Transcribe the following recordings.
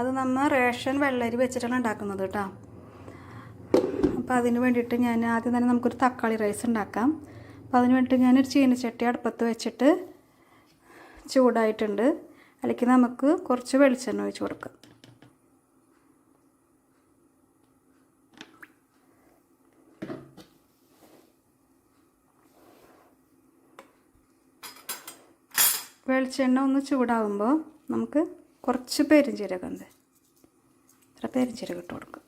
അത് നമ്മൾ റേഷൻ വെള്ളരി വെച്ചിട്ടാണ് ഉണ്ടാക്കുന്നത് കേട്ടോ. അപ്പോൾ അതിന് വേണ്ടിയിട്ട് ഞാൻ ആദ്യം തന്നെ നമുക്കൊരു തക്കാളി റൈസ് ഉണ്ടാക്കാം. അപ്പോൾ അതിന് വേണ്ടിയിട്ട് ഞാനൊരു ചീനച്ചട്ടി അടുപ്പത്ത് വെച്ചിട്ട് ചൂടായിട്ടുണ്ട്. അതിലേക്ക് നമുക്ക് കുറച്ച് വെളിച്ചെണ്ണ ഒഴിച്ച് കൊടുക്കാം. വെളിച്ചെണ്ണ ഒന്ന് ചൂടാവുമ്പോൾ നമുക്ക് കുറച്ച് പെരിഞ്ചീരകം ഉണ്ട് ഇത്ര പെരിഞ്ചീരകം ഇട്ട് കൊടുക്കും.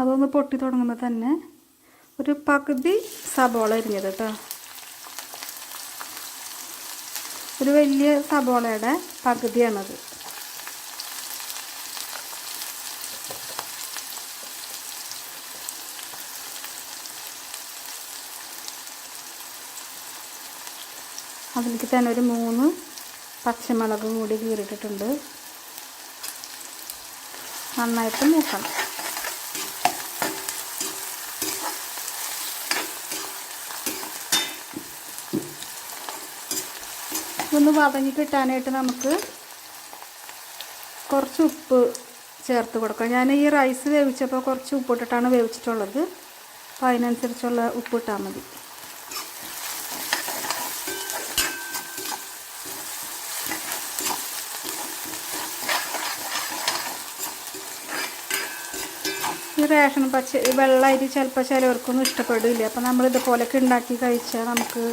അതൊന്ന് പൊട്ടി തുടങ്ങുമ്പോൾ തന്നെ ഒരു പകുതി സബോള അരിഞ്ഞത് കേട്ടോ ഒരു വലിയ സബോളയുടെ പകുതിയാണത്. അതിലേക്ക് തന്നെ ഒരു മൂന്ന് പച്ചമുളകും കൂടി കീറിയിട്ടിട്ടുണ്ട്. നന്നായിട്ട് മൂക്കണം. ഒന്ന് വതങ്ങി കിട്ടാനായിട്ട് നമുക്ക് കുറച്ച് ഉപ്പ് ചേർത്ത് കൊടുക്കാം ഞാൻ ഈ റൈസ് വേവിച്ചപ്പോൾ കുറച്ച് ഉപ്പിട്ടിട്ടാണ് വേവിച്ചിട്ടുള്ളത്. അപ്പോൾ അതിനനുസരിച്ചുള്ള ഉപ്പ് ഇട്ടാൽ മതി. റേഷൻ പച്ച വെള്ള ചിലപ്പോൾ ചിലവർക്കൊന്നും ഇഷ്ടപ്പെടില്ല. അപ്പോൾ നമ്മൾ ഇതുപോലൊക്കെ ഉണ്ടാക്കി കഴിച്ചാൽ നമുക്ക്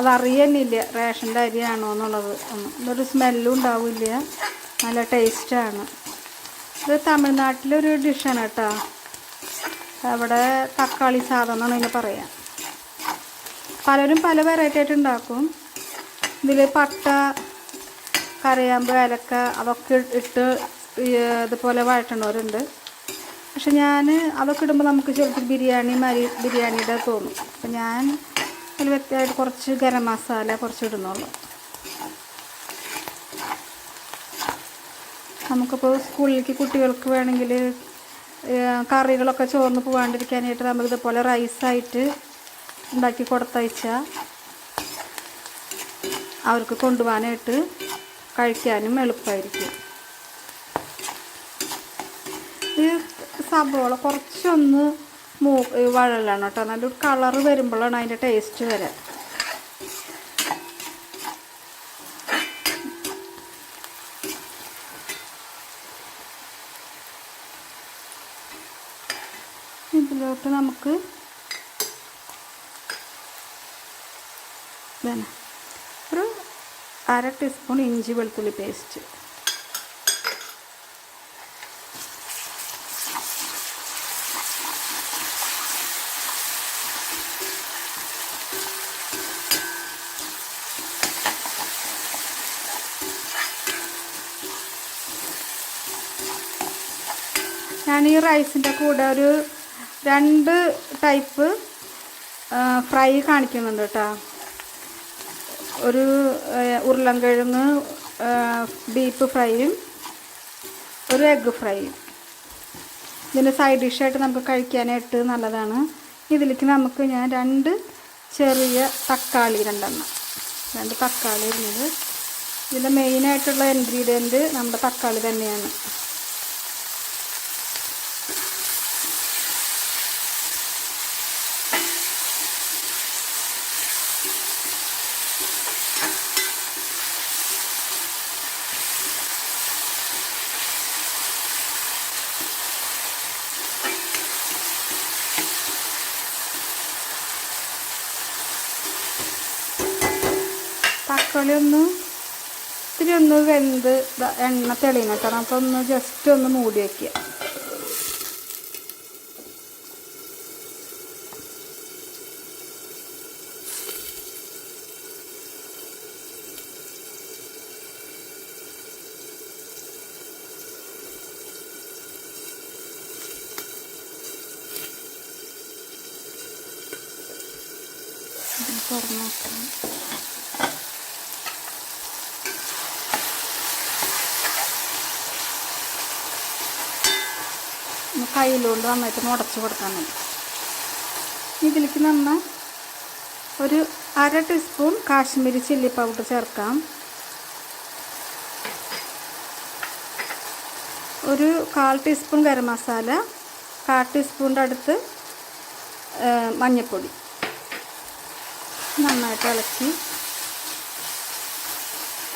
അതറിയുന്നില്ല റേഷന്റെ അരിയാണോ എന്നുള്ളത്. ഇതൊരു സ്മെല്ലും ഉണ്ടാവില്ല. നല്ല ടേസ്റ്റാണ്. ഇത് തമിഴ്നാട്ടിലൊരു ഡിഷാണ് കേട്ടോ. അവിടെ തക്കാളി സാധനം എന്നാണ് ഇതിന് പറയാം. പലരും പല വെറൈറ്റി ആയിട്ട് ഉണ്ടാക്കും. ഇതിൽ പട്ട കരയാമ്പ് ഏലക്ക അതൊക്കെ ഇട്ട് ഇതുപോലെ വഴറ്റുന്നവരുണ്ട്. പക്ഷെ ഞാൻ അതൊക്കെ ഇടുമ്പോൾ നമുക്ക് ചിലപ്പോൾ ബിരിയാണി മരി ബിരിയാണിയുടെ തോന്നും. അപ്പം ഞാൻ അതിൽ വ്യക്തമായിട്ട് കുറച്ച് ഗരം മസാല കുറച്ച് ഇടുന്നുള്ളൂ. നമുക്കിപ്പോൾ സ്കൂളിലേക്ക് കുട്ടികൾക്ക് വേണമെങ്കിൽ കറികളൊക്കെ ചോർന്ന് പോകാണ്ടിരിക്കാനായിട്ട് നമുക്ക് ഇതുപോലെ റൈസായിട്ട് ഉണ്ടാക്കി കൊടുത്തയച്ചാൽ അവർക്ക് കൊണ്ടുപോകാനായിട്ട് കഴിക്കാനും എളുപ്പമായിരിക്കും. ഈ സബോള കുറച്ചൊന്ന് മൂ വഴലാണ് കേട്ടോ. നല്ലൊരു കളറ് വരുമ്പോഴാണ് അതിന്റെ ടേസ്റ്റ് വരെ. ഇതിലോട്ട് നമുക്ക് ഒരു അര ടീസ്പൂൺ ഇഞ്ചി വെളുത്തുള്ളി പേസ്റ്റ് ഞാൻ ഈ റൈസിന്റെ കൂടെ ഒരു രണ്ട് ടൈപ്പ് ഫ്രൈ കാണിക്കുന്നുണ്ട് കേട്ടോ. ഒരു ഉരുളൻകിഴങ്ങ് ബീഫ് ഫ്രൈയും ഒരു എഗ്ഗ് ഫ്രൈയും. ഇതിന്റെ സൈഡ് ഡിഷായിട്ട് നമുക്ക് കഴിക്കാനായിട്ട് നല്ലതാണ്. ഇതിലേക്ക് നമുക്ക് ഞാൻ രണ്ട് ചെറിയ തക്കാളി രണ്ടെണ്ണം രണ്ട് തക്കാളി ഇരുന്നത് ഇതിന്റെ മെയിനായിട്ടുള്ള ഇൻഗ്രീഡിയന്റ് നമ്മുടെ തക്കാളി തന്നെയാണ്. തക്കാളി ഒന്ന് ഇത്തിരി ഒന്ന് വെന്ത് എണ്ണ തെളിയണം അപ്പോൾ ഒന്ന് ജസ്റ്റ് ഒന്ന് മൂടി വയ്ക്കുക തുറന്നു നോക്കണം കയ്യിലുകൊണ്ട് നന്നായിട്ട് ഉടച്ച് കൊടുക്കാൻ മതി ഇതിലേക്ക് നമ്മൾ ഒരു അര ടീസ്പൂൺ കാശ്മീരി ചില്ലി പൗഡർ ചേർക്കാം. ഒരു കാൽ ടീസ്പൂൺ ഗരം മസാല കാൽ ടീസ്പൂണിന്റെ അടുത്ത് മഞ്ഞൾപ്പൊടി നന്നായിട്ട് ഇളക്കി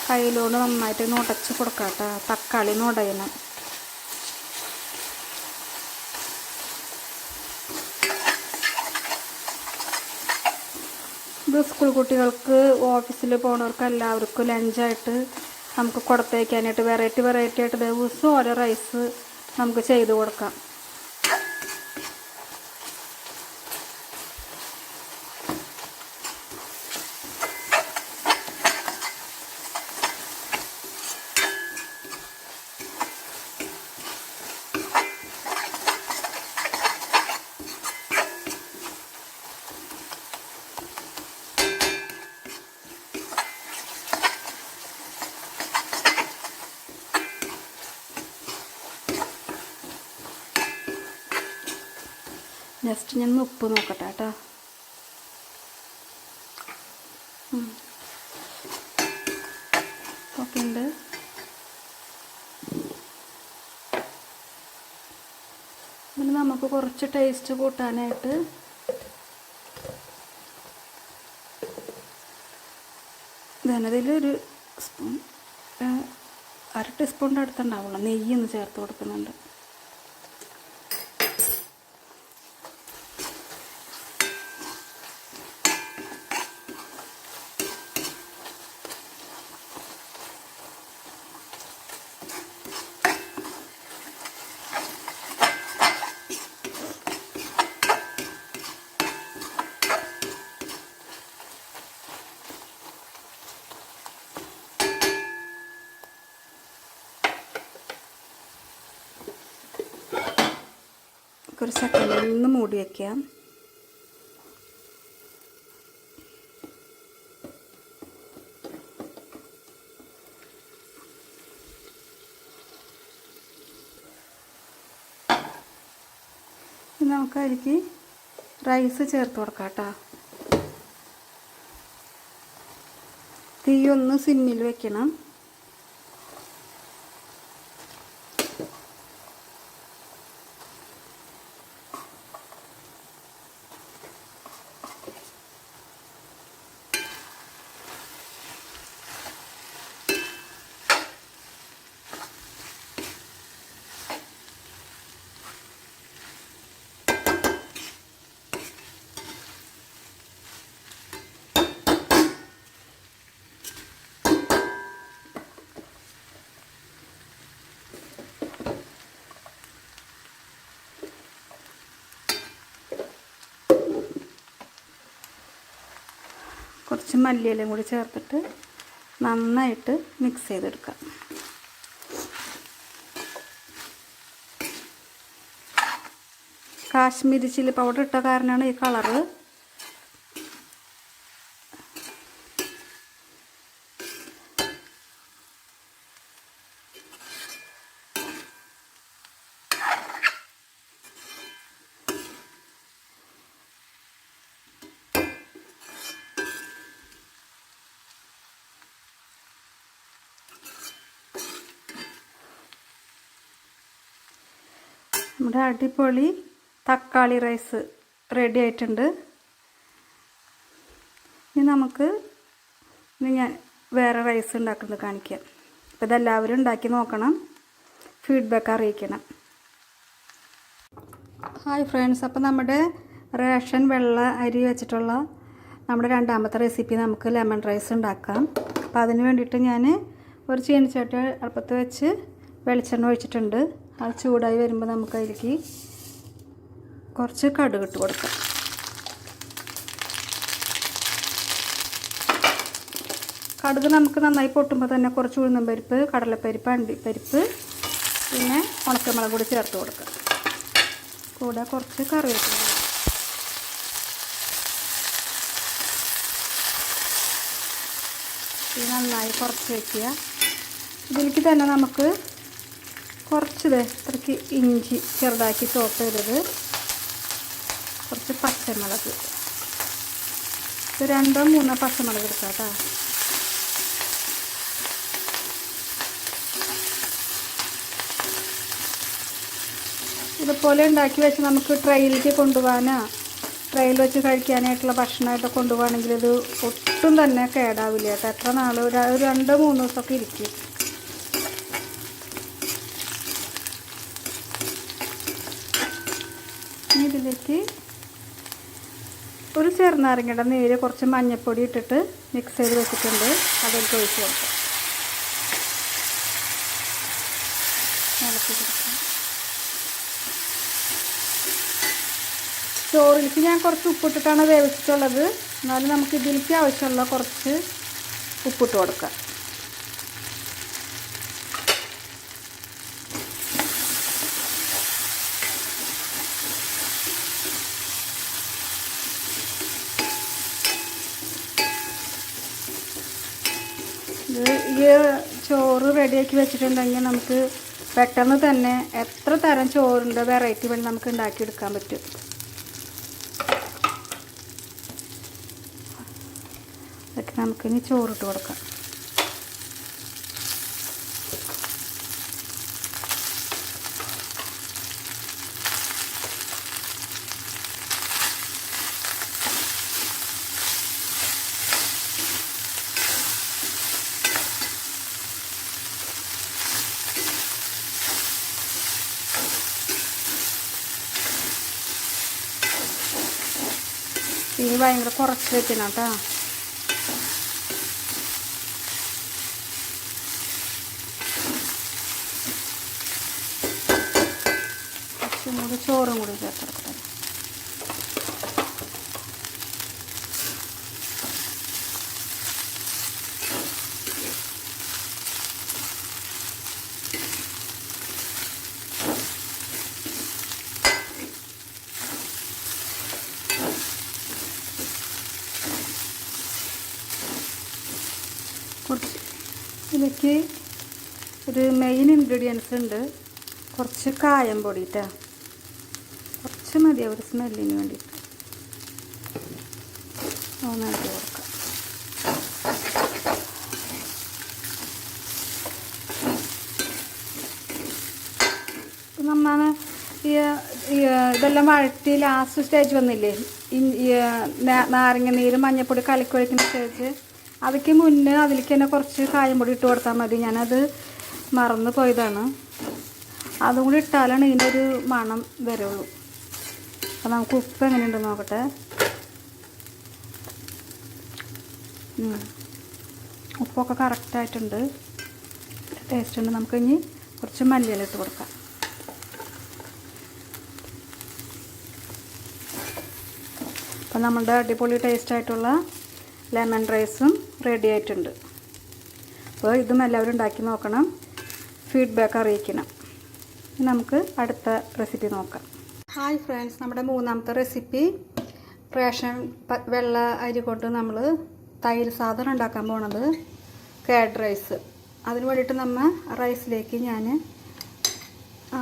കയ്യിലോട് നന്നായിട്ട് നുടച്ച് കൊടുക്കാം കേട്ടോ തക്കാളി നുടയണം ഇത് സ്കൂൾ കുട്ടികൾക്ക് ഓഫീസിൽ പോണവർക്ക് എല്ലാവർക്കും ലഞ്ചായിട്ട് നമുക്ക് കൊടുത്തേക്കാനായിട്ട് വെറൈറ്റി വെറൈറ്റി ആയിട്ട് ദിവസവും ഓരോ റൈസ് നമുക്ക് ചെയ്ത് കൊടുക്കാം. ജസ്റ്റ് ഞാൻ ഉപ്പ് നോക്കട്ടെ കേട്ടോ. ഓക്കെ ഉണ്ട്. പിന്നെ നമുക്ക് കുറച്ച് ടേസ്റ്റ് കൂട്ടാനായിട്ട് ഒരു സ്പൂൺ അര ടീസ്പൂണിന്റെ അടുത്തുണ്ടാവുള്ളൂ. നെയ്യ് ഒന്ന് ചേർത്ത് കൊടുക്കുന്നുണ്ട്. ഒരു സെക്കൻഡ് ഒന്ന് മൂടി വയ്ക്കാം ഇനി നമുക്ക് അതിലേക്ക് റൈസ് ചേർത്ത് കൊടുക്കാം കേട്ടോ. തീ ഒന്ന് സിമ്മിൽ വെക്കണം. കുറച്ച് മല്ലിയിലയും കൂടി ചേർത്തിട്ട് നന്നായിട്ട് മിക്സ് ചെയ്തെടുക്കുക കാശ്മീരി ചില്ലി പൗഡർ ഇട്ട കാരണമാണ് ഈ കളറ് നമ്മുടെ അടിപൊളി തക്കാളി റൈസ് റെഡി ആയിട്ടുണ്ട്. ഇനി നമുക്ക് ഇനി ഞാൻ വേറെ റൈസ് ഉണ്ടാക്കുന്നത് കാണിക്കാം. അപ്പോൾ ഇതെല്ലാവരും ഉണ്ടാക്കി നോക്കണം. ഫീഡ്ബാക്ക് അറിയിക്കണം. ഹായ് ഫ്രണ്ട്സ് അപ്പോൾ നമ്മുടെ റേഷൻ വെള്ള അരി വെച്ചിട്ടുള്ള നമ്മുടെ രണ്ടാമത്തെ റെസിപ്പി നമുക്ക് ലെമൺ റൈസ് ഉണ്ടാക്കാം. അപ്പോൾ അതിന് വേണ്ടിയിട്ട് ഞാൻ ഒരു ചീനിച്ചട്ടി അടുപ്പത്ത് വെച്ച് വെളിച്ചെണ്ണ ഒഴിച്ചിട്ടുണ്ട്. അത് ചൂടായി വരുമ്പോൾ നമുക്ക് അതിലേക്ക് കുറച്ച് കടുക് ഇട്ട് കൊടുക്കാം. കടുക് നമുക്ക് നന്നായി പൊട്ടുമ്പോൾ തന്നെ കുറച്ച് ഉഴുന്നും പരിപ്പ് കടലപ്പരിപ്പ് അണ്ടിപ്പരിപ്പ് പിന്നെ ഉണക്കമുളക് കൂടി ചേർത്ത് കൊടുക്കാം. കൂടെ കുറച്ച് കറിവേപ്പില. നന്നായി കുറച്ച് വയ്ക്കുക. ഇതിലേക്ക് തന്നെ നമുക്ക് കുറച്ച് ഇത്രയ്ക്ക് ഇഞ്ചി ചെറുതാക്കി ചോപ്പ് ചെയ്തത്. കുറച്ച് പച്ചമുളക്. രണ്ടോ മൂന്നോ പച്ചമുളക് എടുക്കാം കേട്ടോ. ഇതുപോലെ ഉണ്ടാക്കി വെച്ച് നമുക്ക് ട്രെയിലേക്ക് കൊണ്ടുപോകാനോ. ട്രെയിൽ വെച്ച് കഴിക്കാനായിട്ടുള്ള ഭക്ഷണമായിട്ട് കൊണ്ടുപോകണമെങ്കിൽ ഇത് ഒട്ടും തന്നെ കേടാവില്ല കേട്ടോ. എത്ര നാൾ ഒരു രണ്ടോ മൂന്നോ ദിവസമൊക്കെ ഇരിക്കും ഇനി ഇതിലേക്ക് ഒരു ചെറുനാരങ്ങയുടെ നീര് കുറച്ച് മഞ്ഞൾപ്പൊടി ഇട്ടിട്ട് മിക്സ് ചെയ്ത് വെച്ചിട്ടുണ്ട്. അതിലേക്ക് ഒഴിച്ച് കൊടുക്കാം. ചോറിലേക്ക് ഞാൻ കുറച്ച് ഉപ്പിട്ടിട്ടാണ് വേവിച്ചിട്ടുള്ളത്. എന്നാലും നമുക്ക് ഇതിലേക്ക് ആവശ്യമുള്ള കുറച്ച് ഉപ്പിട്ട് കൊടുക്കാം ഇത് ഈ ചോറ് റെഡിയാക്കി വെച്ചിട്ടുണ്ടെങ്കിൽ നമുക്ക് പെട്ടെന്ന് തന്നെ എത്ര തരം ചോറിന്റെ വെറൈറ്റി വേണ്ടി നമുക്ക് ഉണ്ടാക്കിയെടുക്കാൻ പറ്റും. അതൊക്കെ നമുക്കിനി ചോറിട്ട് കൊടുക്കാം. ഭയങ്കര കുറച്ച് വെക്കണം കുറച്ചും കൂടി ചോറും കൂടി ചേർത്ത് കൊടുക്കണം കുറച്ച് ഇതിലേക്ക് ഒരു മെയിൻ ഇൻഗ്രീഡിയൻസ് ഉണ്ട്. കുറച്ച് കായം പൊടിയിട്ടാ. കുറച്ച് മതി ഒരു സ്മെല്ലിന് വേണ്ടിയിട്ട്. നന്നായിട്ട് കൊടുക്കാം. നമ്മാണ് ഈ ഇതെല്ലാം വഴറ്റി ലാസ്റ്റ് സ്റ്റേജ് വന്നില്ലേ? നാരങ്ങ നീര് മഞ്ഞപ്പൊടി കലക്കി ഒഴിക്കുന്ന സ്റ്റേജ് അതൊക്കെ മുന്നേ അതിലേക്ക് തന്നെ കുറച്ച് കായം പൊടി ഇട്ട് കൊടുത്താൽ മതി. ഞാനത് മറന്നു പോയതാണ്. അതും കൂടി ഇട്ടാലാണ് ഇതിന്റെ ഒരു മണം വരുള്ളൂ. അപ്പോൾ നമുക്ക് ഉപ്പ് എങ്ങനെയുണ്ടെന്ന് നോക്കട്ടെ. ഉപ്പൊക്കെ കറക്റ്റായിട്ടുണ്ട് ടേസ്റ്റ് ഉണ്ട്. നമുക്ക് ഇനി കുറച്ച് മല്ലിയില ഇട്ട് കൊടുക്കാം. അപ്പം നമ്മുടെ അടിപൊളി ടേസ്റ്റ് ആയിട്ടുള്ള ലെമൺ റൈസും റെഡി ആയിട്ടുണ്ട് അപ്പോൾ ഇതും എല്ലാവരും ഉണ്ടാക്കി നോക്കണം. ഫീഡ്ബാക്ക് അറിയിക്കണം. നമുക്ക് അടുത്ത റെസിപ്പി നോക്കാം. ഹായ് ഫ്രണ്ട്സ് നമ്മുടെ മൂന്നാമത്തെ റെസിപ്പി റേഷൻ വെള്ള അരി കൊണ്ട് നമ്മൾ തൈര് സാധനം ഉണ്ടാക്കാൻ പോണത് കേഡ് റൈസ് അതിന് വേണ്ടിയിട്ട് നമ്മൾ റൈസിലേക്ക് ഞാൻ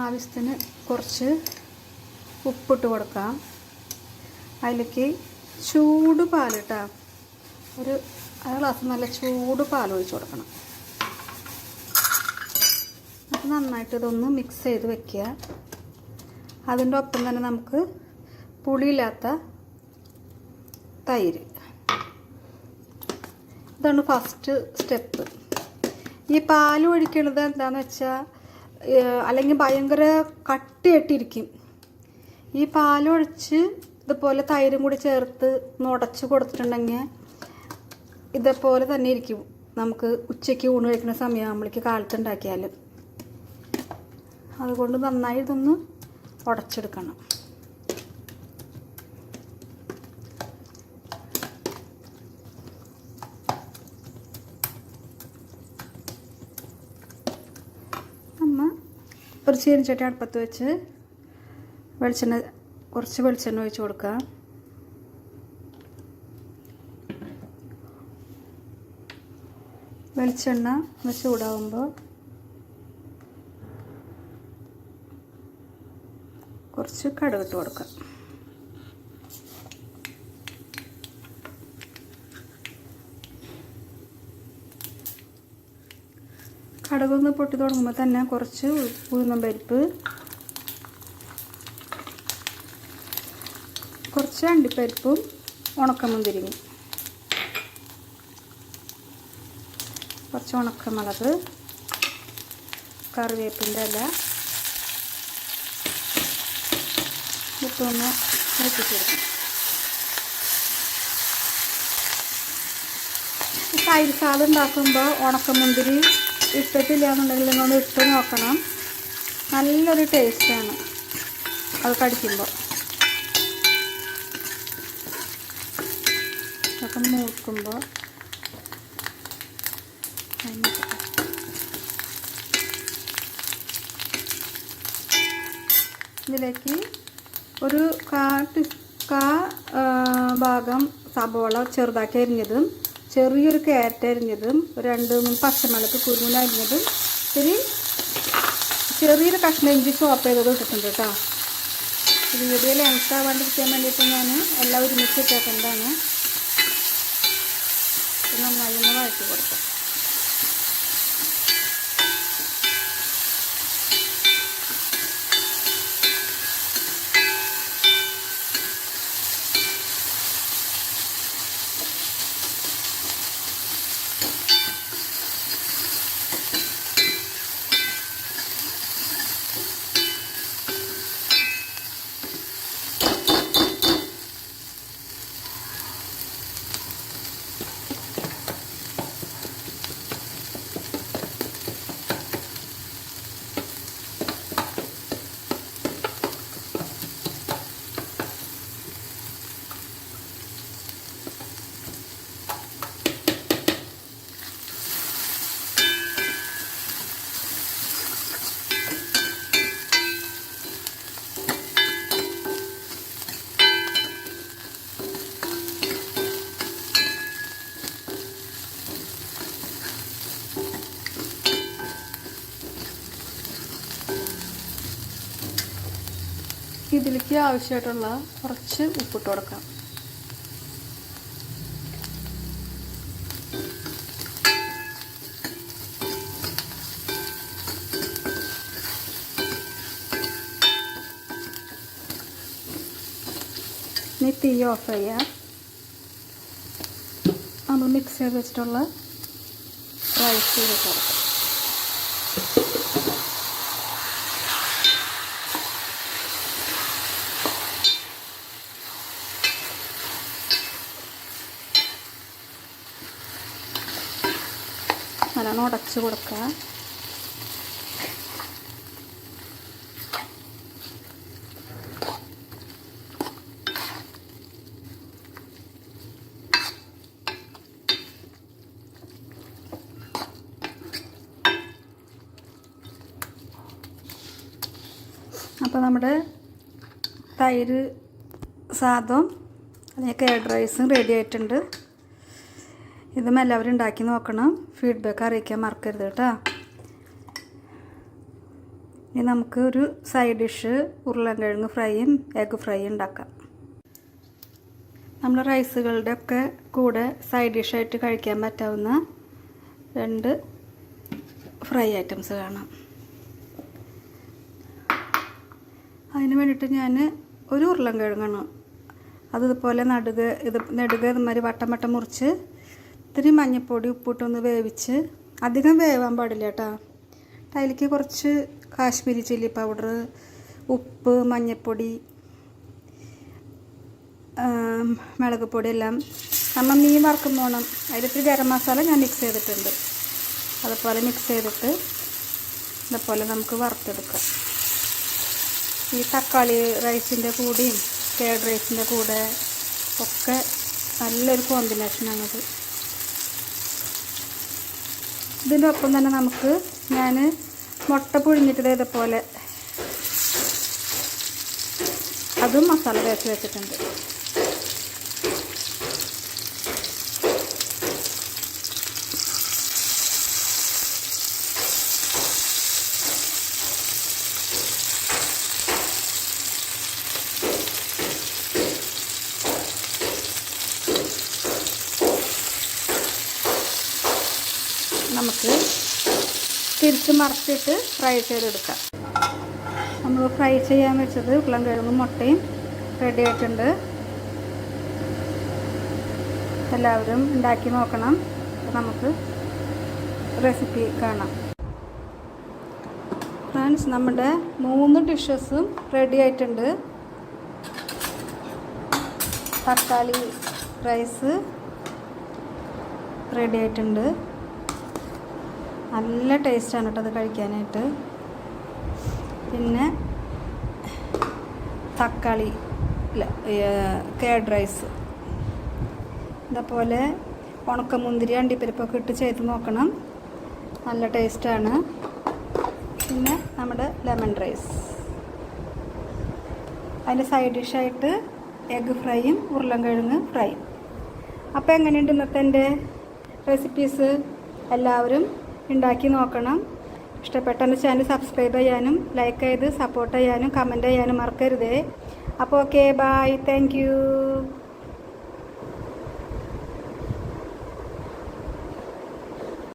ആവശ്യത്തിന് കുറച്ച് ഉപ്പിട്ട് കൊടുക്കാം. അതിലേക്ക് ചൂട് പാൽ ഒരു അര ഗ്ലാസ് നല്ല ചൂട് പാൽ ഒഴിച്ച് കൊടുക്കണം. അത് നന്നായിട്ട് ഇതൊന്ന് മിക്സ് ചെയ്ത് വെക്കുക. അതിന്റെ ഒപ്പം തന്നെ നമുക്ക് പുളിയില്ലാത്ത തൈര്. ഇതാണ് ഫസ്റ്റ് സ്റ്റെപ്പ് ഈ പാൽ ഒഴിക്കണത് എന്താണെന്ന് വെച്ചാൽ അല്ലെങ്കിൽ ഭയങ്കര കട്ടിയായിട്ടിരിക്കും. ഈ പാലൊഴിച്ച് ഇതുപോലെ തൈരും കൂടി ചേർത്ത് നുടച്ച് കൊടുത്തിട്ടുണ്ടെങ്കിൽ ഇതേപോലെ തന്നെ ഇരിക്കും. നമുക്ക് ഉച്ചയ്ക്ക് ഊണ് കഴിക്കുന്ന സമയമാകുമ്പോഴേക്ക് കാലത്ത് ഉണ്ടാക്കിയാൽ അതുകൊണ്ട് നന്നായി ഇതൊന്ന് ഉടച്ചെടുക്കണം. അമ്മ ഒരു ചീനച്ചട്ടി അടുപ്പത്ത് വെച്ച് വെളിച്ചെണ്ണ കുറച്ച് വെളിച്ചെണ്ണ ഒഴിച്ച് കൊടുക്കുക. വെളിച്ചെണ്ണ ഒന്ന് ചൂടാവുമ്പോൾ കുറച്ച് കടുകിട്ട് കൊടുക്കാം കടുകൊന്ന് പൊട്ടി തുടങ്ങുമ്പോൾ തന്നെ കുറച്ച് ഉഴുന്നും പരിപ്പ് കുറച്ച് അണ്ടിപ്പരിപ്പും ഉണക്കമുന്തിരിങ്ങും കുറച്ച് ഉണക്കമുളക് കറിവേപ്പിന്റെ ഇല ഇട്ടൊന്ന് വെട്ടിച്ചെടുക്കും തൈര് സാധനം ഉണ്ടാക്കുമ്പോൾ ഉണക്കമുന്തിരി ഇട്ടിട്ടില്ല എന്നുണ്ടെങ്കിൽ നിങ്ങൾ ഇട്ട് നോക്കണം. നല്ലൊരു ടേസ്റ്റാണ് അത് കടിക്കുമ്പോൾ അതൊക്കെ മൂക്കുമ്പോൾ ഇതിലേക്ക് ഒരു കാ കാ ഭാഗം സബോള ചെറുതാക്കി അരിഞ്ഞതും ചെറിയൊരു ക്യാരറ്റ് അരിഞ്ഞതും രണ്ട് മൂന്ന് പച്ചമുളക് കുരുമുളക് അരിഞ്ഞതും ഇത്തിരി ചെറിയൊരു കഷ്ണം ഇഞ്ചി ചോപ്പ് ചെയ്തത് ഇട്ടിട്ടുണ്ട് കേട്ടോ. വീഡിയോ ലെങ്ത് ആവാണ്ടിരിക്കാൻ വേണ്ടിയിട്ട് ഞാൻ എല്ലാം ഒരുമിച്ച് ഇട്ടേക്കേണ്ടതാണ് നന്നായി ഒന്ന് വഴറ്റി കൊടുക്കാം. ഇതിലേക്ക് ആവശ്യമായിട്ടുള്ള കുറച്ച് ഉപ്പിട്ട് കൊടുക്കാം. ഇനി തീ ഓഫ് ചെയ്യാം. നമ്മൾ മിക്സ് ചെയ്ത് വെച്ചിട്ടുള്ള റൈസ് ചെയ്ത് കൊടുക്കാം. നല്ലോണം ഉടച്ച് കൊടുക്കുക അപ്പോൾ നമ്മുടെ തൈര് സാധം അല്ലെങ്കിൽ കേഡ് റൈസും റെഡി ആയിട്ടുണ്ട്. ഇതും എല്ലാവരും ഉണ്ടാക്കി നോക്കണം. ഫീഡ്ബാക്ക് അറിയിക്കാൻ മറക്കരുത് കേട്ടോ. ഇനി നമുക്ക് ഒരു സൈഡ് ഡിഷ് ഉരുളൻകിഴങ്ങ് ഫ്രൈയും എഗ് ഫ്രൈയും ഉണ്ടാക്കാം. നമ്മൾ റൈസുകളുടെ ഒക്കെ കൂടെ സൈഡ് ഡിഷായിട്ട് കഴിക്കാൻ പറ്റാവുന്ന രണ്ട് ഫ്രൈ ഐറ്റംസ് കാണാം. അതിന് വേണ്ടിയിട്ട് ഞാൻ ഒരു ഉരുളൻകിഴങ്ങാണ്. അത് ഇതുപോലെ നടുക ഇത് നെടുക ഇതുമാതിരി വട്ടം വട്ടം മുറിച്ച് ഇത്തിരി മഞ്ഞൾപ്പൊടി ഉപ്പിട്ടൊന്ന് വേവിച്ച് അധികം വേവാൻ പാടില്ല കേട്ടോ. അതിലേക്ക് കുറച്ച് കാശ്മീരി ചില്ലി പൗഡർ ഉപ്പ് മഞ്ഞൾപ്പൊടി മുളക് പൊടി എല്ലാം നമ്മൾ മീൻ വറുക്കുമ്പോണം അതിലിത്തിരി ഗരം മസാല ഞാൻ മിക്സ് ചെയ്തിട്ടുണ്ട്. അതുപോലെ മിക്സ് ചെയ്തിട്ട് ഇതുപോലെ നമുക്ക് വറുത്തെടുക്കാം. ഈ തക്കാളി റൈസിന്റെ കൂടെയും കേഡ് റൈസിന്റെ കൂടെ ഒക്കെ നല്ലൊരു കോമ്പിനേഷനാണത് ഇതിന്റെ ഒപ്പം തന്നെ നമുക്ക് ഞാൻ മുട്ട പുഴുങ്ങിയിട്ട് ഇതേപോലെ. അതും മസാല തേച്ച് വെച്ചിട്ടുണ്ട്. നമുക്ക് തിരിച്ച് മറച്ചിട്ട് ഫ്രൈ ചെയ്തെടുക്കാം. നമ്മൾ ഫ്രൈ ചെയ്യാൻ വെച്ചത് ഉള്ളം കിഴങ്ങും മുട്ടയും റെഡി ആയിട്ടുണ്ട്. എല്ലാവരും ഉണ്ടാക്കി നോക്കണം. നമുക്ക് റെസിപ്പി കാണാം. ഫ്രണ്ട്സ് നമ്മുടെ മൂന്ന് ഡിഷസും റെഡി ആയിട്ടുണ്ട്. തക്കാളി റൈസ് റെഡി ആയിട്ടുണ്ട്. നല്ല ടേസ്റ്റാണ് കേട്ടോ അത് കഴിക്കാനായിട്ട്. പിന്നെ തക്കാളി കേഡ് റൈസ്. ഇതേപോലെ ഉണക്കമുന്തിരി അണ്ടിപ്പരിപ്പൊക്കെ ഇട്ട് ചെയ്ത് നോക്കണം. നല്ല ടേസ്റ്റാണ്. പിന്നെ നമ്മുടെ ലെമൺ റൈസ്. അതിന്റെ സൈഡ് ഡിഷായിട്ട് എഗ്ഗ് ഫ്രൈയും ഉരുളൻകിഴങ്ങ് ഫ്രൈയും. അപ്പോൾ എങ്ങനെയുണ്ട് ഇന്നത്തെ എന്റെ റെസിപ്പീസ് എല്ലാവരും ഉണ്ടാക്കി നോക്കണം. ഇഷ്ടപ്പെട്ട ചാനൽ സബ്സ്ക്രൈബ് ചെയ്യാനും ലൈക്ക് ചെയ്ത് സപ്പോർട്ട് ചെയ്യാനും കമന്റ് ചെയ്യാനും മറക്കരുതേ. അപ്പോൾ ഓക്കെ ബായ് താങ്ക്